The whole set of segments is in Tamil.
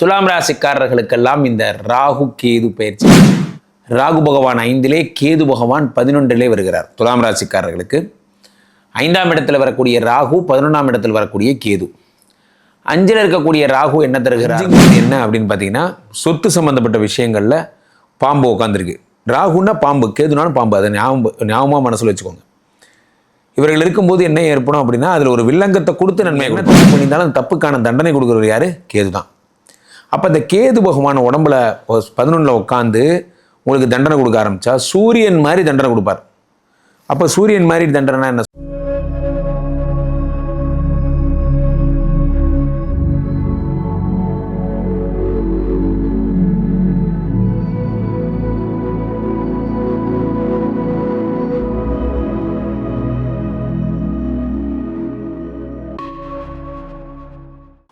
துலாம் ராசிக்காரர்களுக்கெல்லாம் இந்த ராகு கேது பயிற்சி. ராகு பகவான் ஐந்திலே கேது பகவான் பதினொன்றிலே வருகிறார் துலாம் ராசிக்காரர்களுக்கு. ஐந்தாம் இடத்துல வரக்கூடிய ராகு பதினொன்றாம் இடத்தில் வரக்கூடிய கேது. அஞ்சில் இருக்கக்கூடிய ராகு என்ன தருகிறார்? என்ன அப்படின்னு பார்த்தீங்கன்னா சொத்து சம்பந்தப்பட்ட விஷயங்களில் பாம்பு உட்காந்துருக்கு ராகுன்னா பாம்பு கேதுனாலும் பாம்பு அதை ஞாபகம் ஞாபகமாக மனசில் வச்சுக்கோங்க. இவர்கள் இருக்கும்போது என்ன ஏற்படும் அப்படின்னா அதில் ஒரு வில்லங்கத்தை கொடுத்து நன்மை என்ன தப்பு பண்ணியிருந்தாலும் தப்புக்கான தண்டனை கொடுக்குறவர் யார்? கேது தான் அப்போ இந்த கேது பகவான் உடம்புல பதினொன்றில் உட்காந்து உங்களுக்கு தண்டனை கொடுக்க ஆரம்பிச்சா சூரியன் மாதிரி தண்டனை கொடுப்பார். அப்போ சூரியன் மாதிரி தண்டனை என்ன?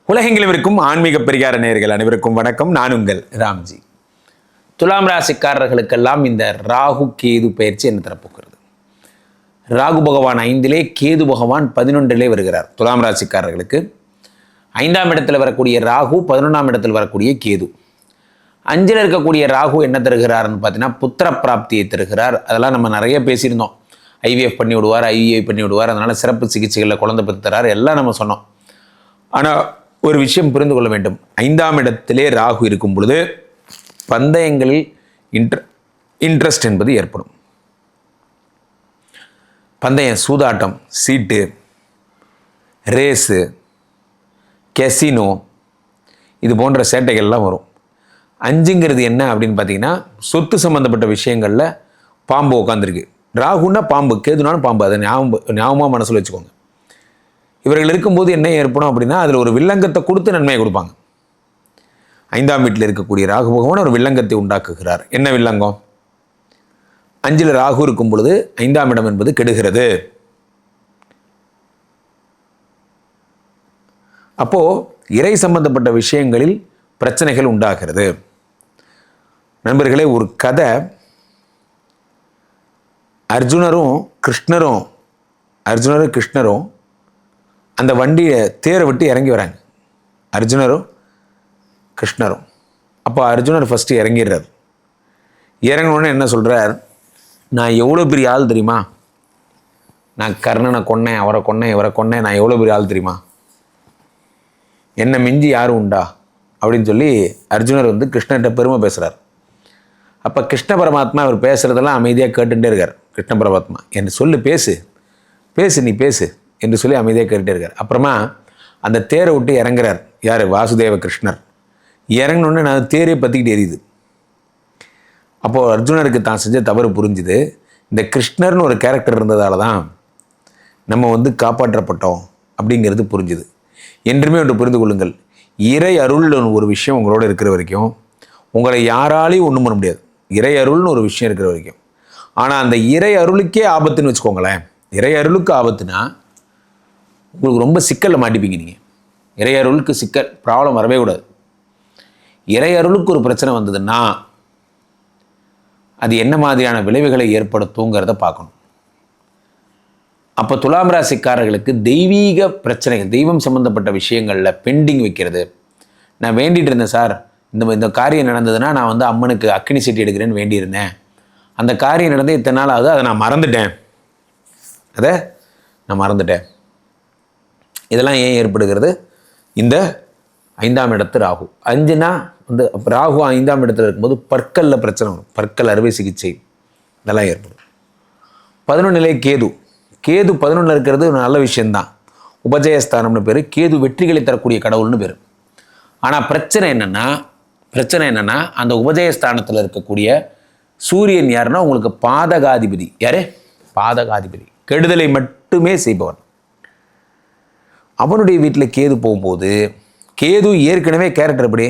உலகெங்கிலும் இருக்கும் ஆன்மீக பெரியார நேர்கள் அனைவருக்கும் வணக்கம். நான் உங்கள் ராம்ஜி. துலாம் ராசிக்காரர்களுக்கெல்லாம் இந்த ராகு கேது பயிற்சி என்ன தரப்போகிறது? ராகு பகவான் ஐந்திலே கேது பகவான் பதினொன்றிலே வருகிறார் துலாம் ராசிக்காரர்களுக்கு. ஐந்தாம் இடத்தில் வரக்கூடிய ராகு பதினொன்றாம் இடத்தில் வரக்கூடிய கேது. அஞ்சில் இருக்கக்கூடிய ராகு என்ன தருகிறார்னு பார்த்தீங்கன்னா புத்திர பிராப்தியை தருகிறார். அதெல்லாம் நம்ம நிறைய பேசியிருந்தோம். ஐவிஎஃப் பண்ணி விடுவார் ஐவிஐ பண்ணி விடுவார் அதனால் சிறப்பு சிகிச்சைகளில் குழந்தை பெற்று தரார் எல்லாம் நம்ம சொன்னோம். ஆனால் ஒரு விஷயம் புரிந்து கொள்ள வேண்டும். ஐந்தாம் இடத்திலே ராகு இருக்கும் பொழுது பந்தயங்களில் இன்ட்ர இன்ட்ரெஸ்ட் என்பது ஏற்படும். பந்தயம் சூதாட்டம் சீட்டு ரேஸு கெசினோ இது போன்ற சேட்டைகள்லாம் வரும். அஞ்சுங்கிறது என்ன அப்படின்னு பார்த்தீங்கன்னா சொத்து சம்மந்தப்பட்ட விஷயங்களில் பாம்பு உட்காந்துருக்கு ராகுன்னா பாம்பு கேதுனாலும் பாம்பு அதை ஞாபகம் ஞாபகமாக மனசில் வச்சுக்கோங்க. இவர்கள் இருக்கும்போது என்ன ஏற்படும் அப்படின்னா அதில் ஒரு வில்லங்கத்தை கொடுத்து நன்மையை கொடுப்பாங்க. ஐந்தாம் வீட்டில் இருக்கக்கூடிய ராகு பகவான் ஒரு வில்லங்கத்தை உண்டாக்குகிறார். என்ன வில்லங்கம்? அஞ்சில் ராகு இருக்கும் பொழுது ஐந்தாம் இடம் என்பது கெடுகிறது. அப்போ இறை சம்பந்தப்பட்ட விஷயங்களில் பிரச்சனைகள் உண்டாகிறது. நண்பர்களே ஒரு கதை. அர்ஜுனரும் கிருஷ்ணரும் அர்ஜுனரும் கிருஷ்ணரும் அந்த வண்டியை தேரை விட்டு இறங்கி வராங்க. அர்ஜுனரும் கிருஷ்ணரும். அப்போ அர்ஜுனர் ஃபஸ்ட்டு இறங்கிடுறார். இறங்கினோடனே என்ன சொல்கிறார் நான் எவ்வளோ பெரிய ஆள் தெரியுமா? நான் கர்ணனை கொன்னேன் அவரை கொன்னேன் இவரை கொன்னேன் நான் எவ்வளோ பெரிய ஆள் தெரியுமா? என்னை மிஞ்சி யாரும் உண்டா? அப்படின்னு சொல்லி அர்ஜுனர் வந்து கிருஷ்ணர்கிட்ட பெருமை பேசுகிறார் அப்போ கிருஷ்ண பரமாத்மா அவர் பேசுகிறதெல்லாம் அமைதியாக கேட்டுகிட்டே இருக்கார். கிருஷ்ண பரமாத்மா என்னை சொல்லு பேசு. பேசு நீ பேசு. என்று சொல்லி அமைதியாக கேட்டுட்டே இருக்கார். அப்புறமா அந்த தேரை விட்டு இறங்குறார். யார்? வாசுதேவ கிருஷ்ணர். இறங்கினோடனே நான் தேரே பற்றிக்கிட்டு எரியுது. அப்போது அர்ஜுனருக்கு தான் செஞ்ச தவறு புரிஞ்சுது. இந்த கிருஷ்ணர்னு ஒரு கேரக்டர் இருந்ததால தான் நம்ம வந்து காப்பாற்றப்பட்டோம் அப்படிங்கிறது புரிஞ்சுது. என்றுமே ஒன்று புரிந்து கொள்ளுங்கள். இறை அருள்னு ஒரு விஷயம் உங்களோட இருக்கிற வரைக்கும் உங்களை யாராலையும் ஒன்றும் பண்ண முடியாது. இறை அருள்னு ஒரு விஷயம் இருக்கிற வரைக்கும். ஆனால் அந்த இறை அருளுக்கே ஆபத்துன்னு வச்சுக்கோங்களேன். இறை அருளுக்கு ஆபத்துனா உங்களுக்கு ரொம்ப சிக்கலில் மாட்டிப்பீங்க நீங்கள் இறையருளுக்கு சிக்கல் ப்ராப்ளம் வரவே கூடாது. இறையருளுக்கு ஒரு பிரச்சனை வந்ததுன்னா அது என்ன மாதிரியான விளைவுகளை ஏற்படுத்துங்கிறத பார்க்கணும். அப்போ துலாம் ராசிக்காரர்களுக்கு தெய்வீக பிரச்சனைகள் தெய்வம் சம்மந்தப்பட்ட விஷயங்களில் பெண்டிங் வைக்கிறது. நான் வேண்டிகிட்டு இருந்தேன் சார். இந்த இந்த காரியம் நடந்ததுன்னா நான் வந்து அம்மனுக்கு அக்னி சீட்டி எடுக்கிறேன்னு வேண்டியிருந்தேன் அந்த காரியம் நடந்து இத்தனை நாள் ஆகுது அதை நான் மறந்துட்டேன். அதை நான் மறந்துட்டேன். இதெல்லாம் ஏன் ஏற்படுகிறது? இந்த ஐந்தாம் இடத்து ராகு. அஞ்சுனா வந்து ராகு ஐந்தாம் இடத்துல இருக்கும்போது பற்களில் பிரச்சனை வரும். பற்கள் அறுவை சிகிச்சை இதெல்லாம் ஏற்படும். பதினொன்றிலே கேது. கேது பதினொன்றில் இருக்கிறது ஒரு நல்ல விஷயந்தான் உபஜயஸ்தானம்னு பேர். கேது வெற்றிகளை தரக்கூடிய கடவுள்னு பேர். ஆனால் பிரச்சனை என்னென்னா பிரச்சனை என்னென்னா அந்த உபஜயஸ்தானத்தில் இருக்கக்கூடிய சூரியன் யாருன்னா உங்களுக்கு பாதகாதிபதி. யாரு? பாதகாதிபதி. கெடுதலை மட்டுமே செய்பவன். அவனுடைய வீட்டில் கேது போகும்போது கேது ஏற்கனவே கேரக்டர் எப்படி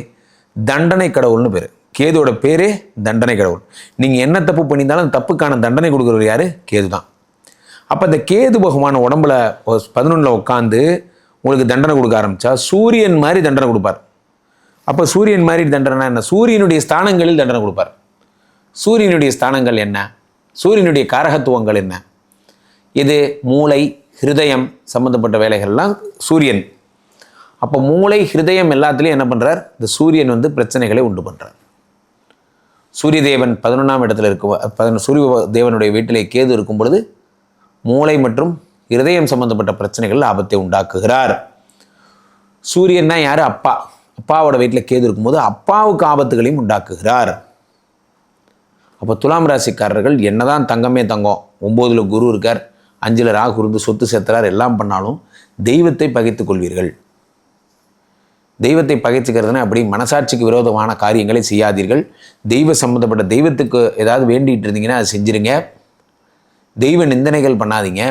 தண்டனை கடவுள்னு பேர். கேதுவோட பேரே தண்டனை கடவுள். நீங்கள் என்ன தப்பு பண்ணியிருந்தாலும் அந்த தப்புக்கான தண்டனை கொடுக்குறவர் யார்? கேது தான் அப்போ இந்த கேது பகவான் உடம்புல பதினொன்றில் உட்காந்து உங்களுக்கு தண்டனை கொடுக்க ஆரம்பித்தா சூரியன் மாதிரி தண்டனை கொடுப்பார். அப்போ சூரியன் மாதிரி தண்டனை என்ன? சூரியனுடைய ஸ்தானங்களில் தண்டனை கொடுப்பார். சூரியனுடைய ஸ்தானங்கள் என்ன? சூரியனுடைய காரகத்துவங்கள் என்ன? இது மூளை ஹிருதயம் சம்மந்தப்பட்ட வேலைகள்லாம் சூரியன். அப்போ மூளை ஹிருதயம் எல்லாத்துலேயும் என்ன பண்ணுறார் இந்த சூரியன் வந்து பிரச்சனைகளை உண்டு பண்ணுறார் சூரிய தேவன் பதினொன்றாம் இடத்துல இருக்கும் பதினொன்று சூரிய தேவனுடைய வீட்டிலே கேது இருக்கும் பொழுது மூளை மற்றும் இருதயம் சம்பந்தப்பட்ட பிரச்சனைகள் ஆபத்தை உண்டாக்குகிறார். சூரியன்னா யார்? அப்பா. அப்பாவோட வீட்டில் கேது இருக்கும்போது அப்பாவுக்கு ஆபத்துகளையும் உண்டாக்குகிறார். அப்போ துலாம் ராசிக்காரர்கள் என்னதான் தங்கமே தங்கம் ஒம்போதில் குரு இருக்கார் அஞ்சில் ராகு இருந்து சொத்து சேர்த்துறார் எல்லாம் பண்ணாலும் தெய்வத்தை பகைத்துக் கொள்வீர்கள். தெய்வத்தை பகைச்சிக்கிறதுனா அப்படி மனசாட்சிக்கு விரோதமான காரியங்களை செய்யாதீர்கள். தெய்வ சம்மந்தப்பட்ட தெய்வத்துக்கு ஏதாவது வேண்டிகிட்டு இருந்தீங்கன்னா அதை செஞ்சிருங்க. தெய்வ நிந்தனைகள் பண்ணாதீங்க.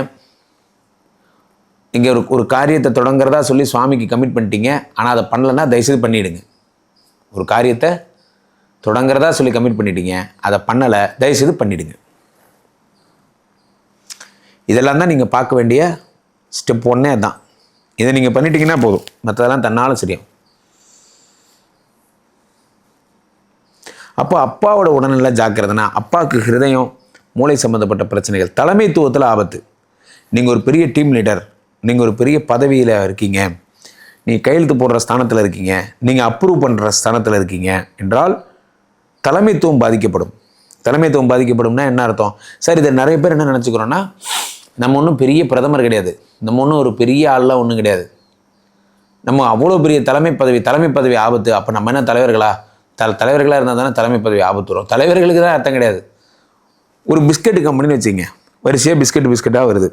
இங்கே ஒரு ஒரு காரியத்தை தொடங்குறதா சொல்லி சுவாமிக்கு கமிட் பண்ணிட்டீங்க. ஆனால் அதை பண்ணலைன்னா தயவுசெய்து பண்ணிவிடுங்க ஒரு காரியத்தை தொடங்குறதா சொல்லி கமிட் பண்ணிட்டீங்க. அதை பண்ணலை தயவுசெய்து பண்ணிவிடுங்க இதெல்லாம் தான் நீங்கள் பார்க்க வேண்டிய ஸ்டெப் ஒன்னே தான் இதை நீங்கள் பண்ணிட்டீங்கன்னா போதும். மற்றதெல்லாம் தன்னாலும் சரியும் அப்போ அப்பாவோட உடல்நிலை ஜாக்கிரதைனா அப்பாவுக்கு ஹிருதயம் மூளை சம்மந்தப்பட்ட பிரச்சனைகள் தலைமைத்துவத்தில் ஆபத்து. நீங்கள் ஒரு பெரிய டீம் லீடர் நீங்கள் ஒரு பெரிய பதவியில் இருக்கீங்க. நீங்கள் கையெழுத்து போடுற ஸ்தானத்தில் இருக்கீங்க. நீங்கள் அப்ரூவ் பண்ணுற ஸ்தானத்தில் இருக்கீங்க. என்றால் தலைமைத்துவம் பாதிக்கப்படும். தலைமைத்துவம் பாதிக்கப்படும்னா என்ன அர்த்தம்? சார் இதை நிறைய பேர் என்ன நினச்சிக்கிறோன்னா நம்ம ஒன்றும் பெரிய பிரதமர் கிடையாது. நம்ம ஒன்றும் ஒரு பெரிய ஆள்லாம் ஒன்றும் கிடையாது. நம்ம அவ்வளோ பெரிய தலைமை பதவி தலைமை பதவி ஆபத்து. அப்போ நம்ம என்ன தலைவர்களா? த தலைவர்களாக இருந்தால் தானே தலைமை பதவி ஆபத்து வரும். தலைவர்களுக்கு தான் அர்த்தம் கிடையாது. ஒரு பிஸ்கட் கம்பெனின்னு வச்சுங்க வரிசையாக பிஸ்கட் பிஸ்கட்டாக வருது.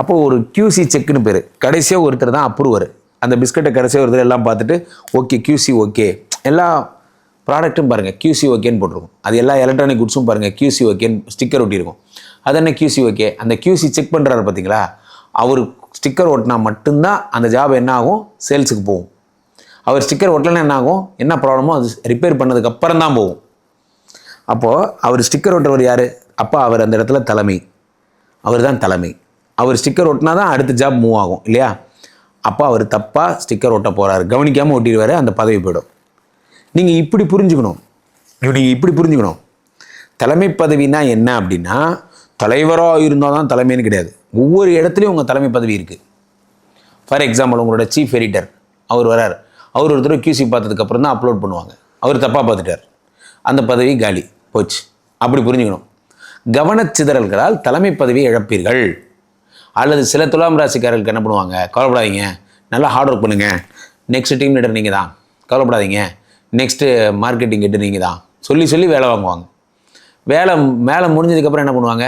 அப்போது ஒரு கியூசி செக்குன்னு பேர். கடைசியாக ஒருத்தர் தான் அப்ரூவர் அந்த பிஸ்கட்டை கடைசியாக ஒருத்தர் எல்லாம் பார்த்துட்டு ஓகே கியூசி ஓகே. எல்லா ப்ராடக்ட்டும் பாருங்கள் கியூசி ஓகேன்னு போட்டிருக்கும். அது எல்லா எலக்ட்ரானிக் குட்ஸும் பாருங்கள் கியூசி ஓகேன்னு ஸ்டிக்கர் ஒட்டியிருக்கும். அது என்ன கியூசி ஓகே அந்த கியூசி செக் பண்ணுறாரு பார்த்தீங்களா அவர் ஸ்டிக்கர் ஓட்டினா மட்டும்தான் அந்த ஜாப் என்ன ஆகும் சேல்ஸுக்கு போகும். அவர் ஸ்டிக்கர் ஒட்டலைன்னா என்ன ஆகும் என்ன ப்ராப்ளமோ அது ரிப்பேர் பண்ணதுக்கு அப்புறம் தான் போகும். அப்போது அவர் ஸ்டிக்கர் ஒட்டுறவர் யார்? அப்போ அவர் அந்த இடத்துல தலைமை. அவர் தான் தலைமை. அவர் ஸ்டிக்கர் ஒட்டினா தான் அடுத்த ஜாப் மூவ் ஆகும் இல்லையா? அப்போ அவர் தப்பாக ஸ்டிக்கர் ஒட்ட போகிறாரு கவனிக்காமல் ஒட்டிடுவார் அந்த பதவி போயிடும். நீங்கள் இப்படி புரிஞ்சுக்கணும். நீங்கள் இப்படி புரிஞ்சுக்கணும். தலைமை பதவினா என்ன அப்படின்னா தலைவராக இருந்தால் தான் தலைமைன்னு கிடையாது. ஒவ்வொரு இடத்துலையும் உங்கள் தலைமை பதவி இருக்குது ஃபார் எக்ஸாம்பிள் உங்களோட சீஃப் எடிட்டர் அவர் வரார். அவர் ஒரு தடவை QC பார்த்ததுக்கப்புறம் தான் அப்லோட் பண்ணுவாங்க. அவர் தப்பாக பார்த்துட்டார். அந்த பதவி காலி போச்சு. அப்படி புரிஞ்சுக்கணும். கவனச்சிதறல்களால் தலைமை பதவியை இழப்பீர்கள். அல்லது சில துலாம் ராசிக்காரர்களுக்கு என்ன பண்ணுவாங்க? கவலைப்படாதீங்க. நல்லா ஹார்ட் ஒர்க் பண்ணுங்கள் நெக்ஸ்ட் டீம் லீடர் நீங்கள் தான் கவலைப்படாதீங்க. நெக்ஸ்ட்டு மார்க்கெட்டிங் கிட்ட நீங்கள் தான் சொல்லி சொல்லி வேலை வாங்குவாங்க. வேலை மேலே முடிஞ்சதுக்கப்புறம் என்ன பண்ணுவாங்க?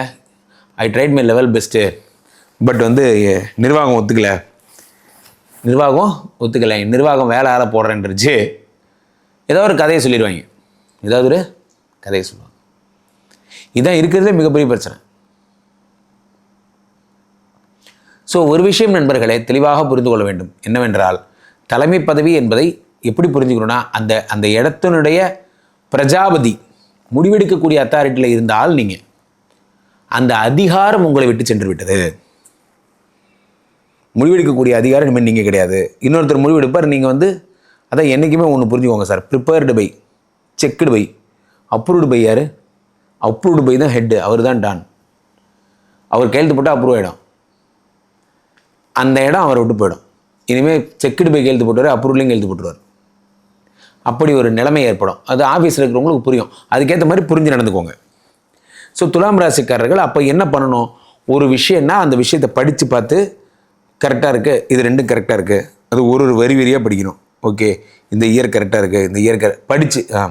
I tried my level best but வந்து நிர்வாகம் ஒத்துக்கலை. நிர்வாகம் ஒத்துக்கலை. நிர்வாகம் வேலை ஆள போடுறேன்றச்சு. ஏதோ ஒரு கதையை சொல்லிடுவாங்க. ஏதாவது ஒரு கதையை சொல்லுவாங்க. இதுதான் இருக்கிறதே மிகப்பெரிய பிரச்சனை. ஸோ ஒரு விஷயம் நண்பர்களே தெளிவாக புரிந்து கொள்ள வேண்டும். என்னவென்றால் தலைமை பதவி என்பதை எப்படி புரிஞ்சுக்கணும்னா அந்த அந்த இடத்தினுடைய பிரஜாபதி முடிவெடுக்கக்கூடிய அத்தாரிட்டியில் இருந்தால் நீங்கள் அந்த அதிகாரம் உங்களை விட்டு சென்று விட்டது. முடிவெடுக்கக்கூடிய அதிகாரம் இனிமேல் நீங்கள் கிடையாது. இன்னொருத்தர் முடிவெடுப்பார் நீங்கள் வந்து அதான் என்றைக்குமே ஒன்று புரிஞ்சுக்கோங்க sir. Prepared by checked by approved by யார்? அப்ரூவ்டு பை தான் ஹெட்டு அவர் தான் டான் அவர் கையெழுத்து போட்டால் அப்ரூவ் ஆகிடும் அந்த இடம் அவரை விட்டு போயிடும். இனிமேல் செக்குடு பை கையெழுத்து போட்டுவார் அப்ரூவ்லேயும் கையெழுத்து போட்டுருவார். அப்படி ஒரு நிலைமை ஏற்படும். அது ஆஃபீஸில் இருக்கிறவங்களுக்கு புரியும். அதுக்கேற்ற மாதிரி புரிஞ்சு நடந்துக்கோங்க. ஸோ துலாம் ராசிக்காரர்கள் அப்போ என்ன பண்ணணும்? ஒரு விஷயம்னா அந்த விஷயத்தை படித்து பார்த்து கரெக்டாக இருக்குது இது ரெண்டும் கரெக்டாக இருக்குது அது ஒரு ஒரு வரி வரியாக படிக்கணும். ஓகே இந்த இயர் கரெக்டாக இருக்குது இந்த இயர் கரெக்ட் படித்து ஆ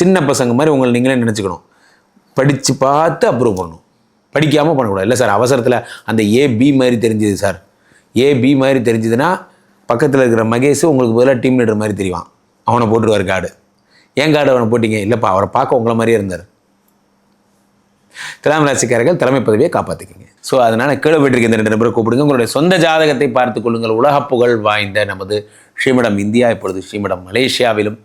சின்ன பசங்க மாதிரி உங்களை நீங்களே நினச்சிக்கணும். படித்து பார்த்து அப்ரூவ் பண்ணணும். படிக்காமல் பண்ணக்கூடாது. இல்லை சார் அவசரத்தில் அந்த ஏ பி மாதிரி தெரிஞ்சுது சார் ஏ பி மாதிரி தெரிஞ்சுதுன்னா பக்கத்தில் இருக்கிற மகேஷ் உங்களுக்கு பதிலாக டீம் லீடர் மாதிரி தெரியும் அவனை போட்டுருவார் காடு. ஏன் காடு அவனை போட்டிங்க? இல்லைப்பா அவரை பார்க்க உங்களை மாதிரியே இருந்தார். துலாம் ராசிக்காரர்கள் தலைமை பதவியை காப்பாற்றிக்கிங்க ஸோ அதனால் கீழே போயிட்டு இந்த ரெண்டு நபரை கூப்பிடுங்க. உங்களுடைய சொந்த ஜாதகத்தை பார்த்துக் கொள்ளுங்கள். உலக புகழ் வாய்ந்த நமது ஸ்ரீமடம் இந்தியா இப்பொழுது ஸ்ரீமடம் மலேசியாவிலும்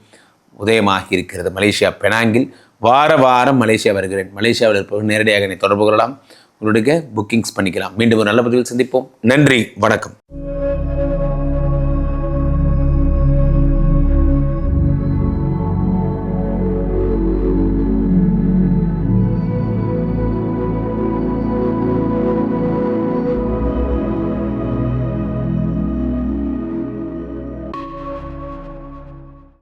உதயமாகி இருக்கிறது. மலேசியா பெனாங்கில் வார வாரம் மலேசியா வருகிறேன். மலேசியாவில் இருப்பவர் நேரடியாக என்னை தொடர்பு கொள்ளலாம். உங்களுடைய புக்கிங்ஸ் பண்ணிக்கலாம். மீண்டும் ஒரு நல்ல பதிவில் சந்திப்போம். நன்றி வணக்கம்.